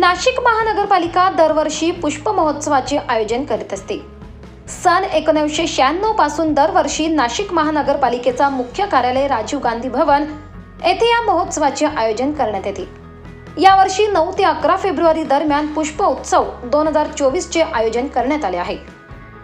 नाशिक महानगरपालिका दरवर्षी पुष्प महोत्सवाचे आयोजन करीत असते. सन एकोणीसशे शहाण्णवपासून दरवर्षी नाशिक महानगरपालिकेचा मुख्य कार्यालय राजीव गांधी भवन येथे या महोत्सवाचे आयोजन करण्यात येते. यावर्षी नऊ ते अकरा फेब्रुवारी दरम्यान पुष्प उत्सव दोन हजार चोवीसचे आयोजन करण्यात आले आहे.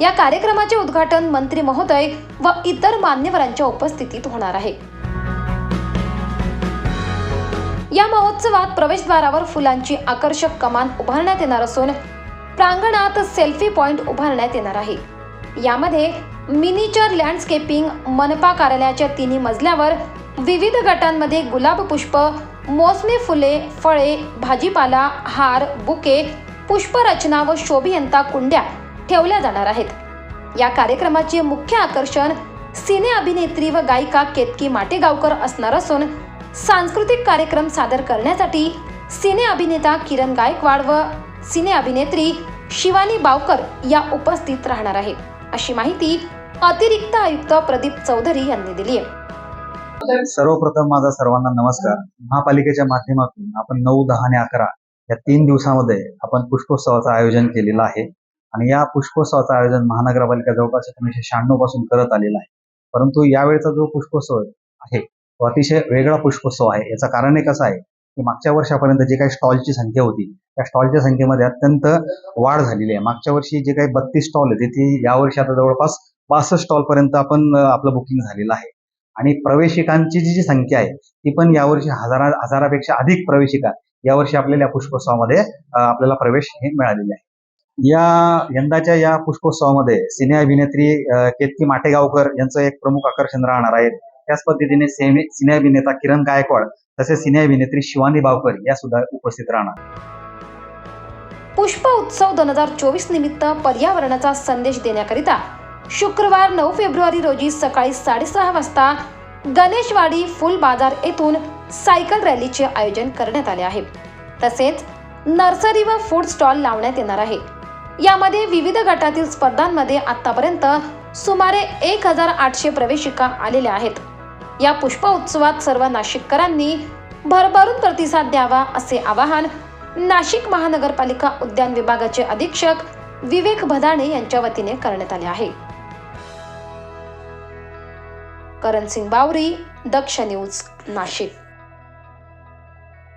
या कार्यक्रमाचे उद्घाटन मंत्री महोदय व इतर मान्यवरांच्या उपस्थितीत होणार आहे. या महोत्सवात प्रवेशद्वारावर फुलांची आकर्षक कमान उभारण्यात येणार असून प्रांगणात सेल्फी पॉइंट उभारण्यात येणार आहे. यामध्ये मिनीचर लँडस्केपिंग मनपा कार्यालयाच्या तिन्ही मजल्यावर विविध गटांमध्ये गुलाब पुष्प मोसमी फुले फळे भाजीपाला हार बुके पुष्परचना व शोभियंता कुंड्या ठेवल्या जाणार आहेत. या कार्यक्रमाचे मुख्य आकर्षण सिने अभिनेत्री व गायिका केतकी माटेगावकर असणार असून सांस्कृतिक कार्यक्रम सादर करण्यासाठी सिने अभिनेता किरण गायकवाड व सिने अभिनेत्री शिवानी बावकर या उपस्थित राहणार आहे अशी माहिती अतिरिक्त आयुक्त प्रदीप चौधरी यांनी दिली आहे. सर्वप्रथम माझा सर्वांना नमस्कार. महापालिकेच्या माध्यमातून आपण नऊ दहा आणि अकरा या तीन दिवसामध्ये आपण पुष्पोत्सवाचं आयोजन केलेलं आहे. आणि या पुष्पोत्सवाचं आयोजन महानगरपालिका जवळपास एकोणीसशे शहाण्णवपासून करत आलेला आहे. परंतु यावेळचा जो पुष्पोत्सव आहे तो अतिशय वेगळा पुष्पोत्सव आहे. याचं कारण एक असं आहे? की मागच्या वर्षापर्यंत जे काही स्टॉलची संख्या होती त्या स्टॉलच्या संख्येमध्ये अत्यंत वाढ झालेली आहे. मागच्या वर्षी जे काही बत्तीस स्टॉल होते ती यावर्षी आता जवळपास बासष्ट स्टॉल पर्यंत आपण आपलं बुकिंग झालेलं आहे. आणि प्रवेशिकांची जी जी संख्या आहे ती पण यावर्षी हजारा हजारापेक्षा अधिक प्रवेशिका यावर्षी आपल्याला या पुष्पोत्सवामध्ये आपल्याला प्रवेश हे मिळालेले आहे. या यंदाच्या या पुष्पोत्सवामध्ये सिने अभिनेत्री केतकी माटेगावकर यांचं एक प्रमुख आकर्षण राहणार आहे. त्याच पद्धतीने सिने अभिनेता किरण गायकवाड तसेच सिने अभिनेत्री शिवानी बावकर या सुद्धा उपस्थित राहणार. पुष्प उत्सव दोन हजार चोवीस निमित्त पर्यावरणाचा संदेश देण्याकरिता शुक्रवार नऊ फेब्रुवारी रोजी सकाळी साडेसहा वाजता गणेशवाडी फुल बाजार येथून सायकल रॅलीचे आयोजन करण्यात आले आहे. तसेच नर्सरी व फूड स्टॉल लावण्यात येणार आहे. यामध्ये विविध गटातील स्पर्धांमध्ये आतापर्यंत सुमारे एक हजार आठशे प्रवेशिका आलेल्या आहेत. या पुष्प उत्सवात सर्व नाशिककरांनी भरभरून प्रतिसाद द्यावा असे आवाहन नाशिक महानगरपालिका उद्यान विभागाचे अधीक्षक विवेक भदाणे यांच्या वतीने करण्यात आले आहे. करण सिंग बावरी दक्ष न्यूज नाशिक.